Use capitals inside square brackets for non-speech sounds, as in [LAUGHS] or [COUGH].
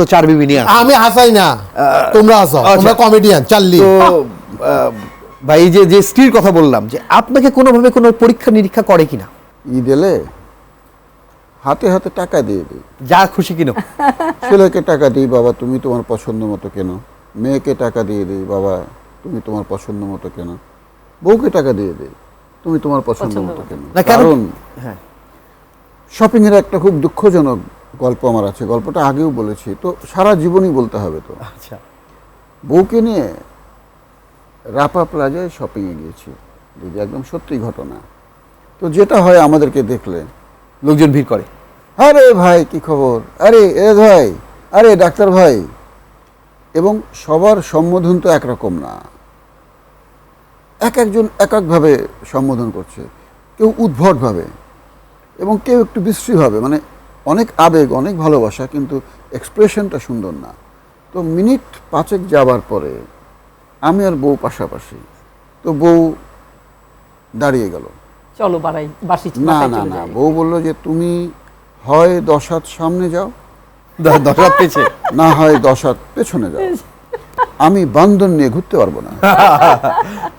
তো চার বিবি নিয়ে আমি হাসাই না। তোমরা হাসো আচ্ছা। তোমরা কমেডিয়ান চাল্লি। তো ভাই যে যে স্ত্রীর কথা বললাম যে আপনাকে কোনোভাবে কোনো পরীক্ষা নিরীক্ষা করে কিনা? ঈদ এলে হাতে হাতে টাকা দিয়ে দিই। যা খুশি কিনো। [LAUGHS] ছেলেকে টাকা দিই বাবা তুমি তোমার পছন্দ মতো কেন? মেয়েকে টাকা দিয়ে দিই বাবা তুমি তোমার পছন্দ মতো কেন? বউকে টাকা দিয়ে দিই তুমি তোমার পছন্দ মতো। কেন? না, কারণ- কারণ হ্যাঁ। শপিং এর একটা খুব দুঃখজনক গল্প আমার আছে গল্পটা আগেও বলেছি তো সারা জীবনই বলতে হবে তো। আচ্ছা। বউকে নিয়ে রাপা প্লাজায় শপিংয়ে গিয়েছি দিদি একদম সত্যি ঘটনা। তো যেটা হয় আমাদেরকে দেখলে লোকজন ভিড় করে। আরে ভাই কি খবর? আরে এ ভাই আরে ডাক্তার ভাই। এবং সবার সম্বোধন তো একরকম না। এক একজন এক একভাবে সম্বোধন করছে কেউ উদ্ভটভাবে এবং কেউ একটু বিশ্রীভাবে মানে অনেক আবেগ অনেক ভালোবাসা কিন্তু এক্সপ্রেশনটা সুন্দর না। তো মিনিট পাঁচেক যাবার পরে আমি আর বউ পাশাপাশি তো বউ দাঁড়িয়ে গেল। চলো বাড়াই বাসি না না না বউ বলল যে তুমি হয় দশ হাত সামনে যাও দশ হাত পেছে? না হয় দশ হাত পেছনে যাও। আমি বান্দর নিয়ে ঘুরতে পারব না। [LAUGHS]